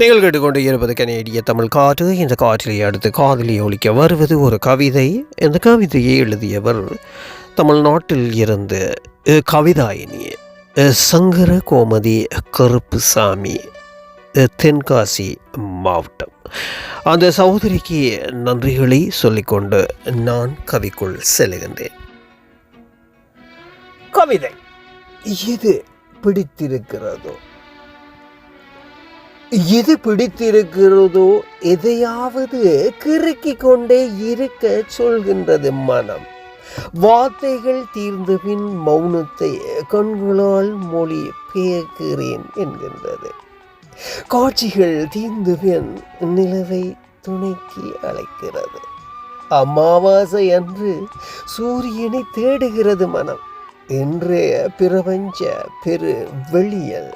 நீங்கள் கேட்டுக்கொண்டு இருப்பது கனேடிய தமிழ் காற்று. இந்த காற்றிலே அடுத்து காதலியை ஒழிக்க வருவது ஒரு கவிதை. இந்த கவிதையை எழுதியவர் தமிழ்நாட்டில் இருந்து கவிதாயினி சங்கர கோமதி கருப்புசாமி தென்காசி மாவட்டம். அந்த சகோதரிக்கு நன்றிகளை சொல்லிக்கொண்டு நான் கவிக்குள் செல்கின்றேன். கவிதை எது பிடித்திருக்கிறதோ? எது பிடித்திருக்கிறதோ எதையாவது கிறுக்கிக் கொண்டே இருக்க சொல்கின்றது மனம். வார்த்தைகள் தீர்ந்தபின் மௌனத்தை கண்களால் மொழி பேக்கிறேன் என்கின்றது. காட்சிகள் தீர்ந்தபின் நிலவை துணைக்கு அழைக்கிறது. அமாவாசை அன்று சூரியனை தேடுகிறது மனம். இன்றைய பிரபஞ்ச பெரு வெளியல்.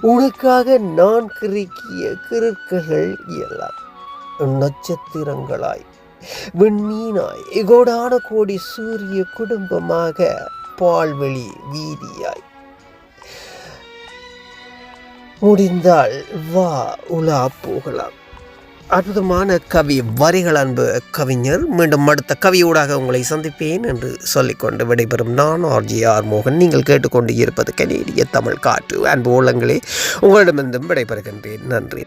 உனக்காக நான் கிறுக்கிய கிறுக்குகள் எல்லாம் நட்சத்திரங்களாய் விண்மீனாய் இகோடான கோடி சூரிய குடும்பமாக பால்வெளி வீதியாய். முடிந்தால் வா உலா போகலாம். அற்புதமான கவி வரிகள் அன்பு கவிஞர். மீண்டும் அடுத்த கவியூடாக உங்களை சந்திப்பேன் என்று சொல்லிக்கொண்டு விடைபெறும் நான் ஆர்ஜி ஆர் மோகன். நீங்கள் கேட்டுக்கொண்டு இருப்பது கனேடிய தமிழ் காற்று. அன்பு உள்ளங்களே உங்களிடமிருந்தும் விடைபெறுகின்றேன். நன்றி.